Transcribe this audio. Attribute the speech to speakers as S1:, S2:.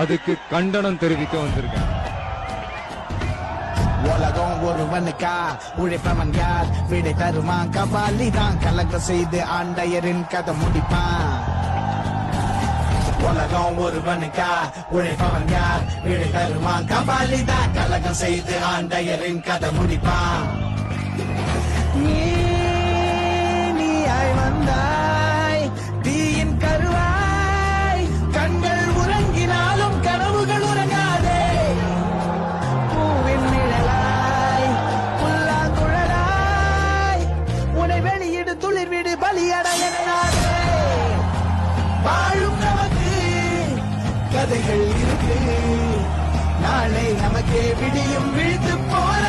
S1: அதுக்கு கண்டனம் தெரிவிக்க வந்திருக்கேன்.
S2: உலகம் ஒருவனுக்கா உழைப்பவன் யார் விடை தருவான் கபாலி தான் கலக்க செய்து ஆண்டையரின் கதை முடிப்பான். உலகம் ஒருவனுக்கா உழைப்பவன் யார் விடை தருவான் கபாலி தான் கலகம் செய்து ஆண்டையரின் கதை முடிப்பான். துளிர் விடு வாழும் நமக்கு கதைகள் இருக்கு. நாளை நமக்கே விடியும் விழித்து போற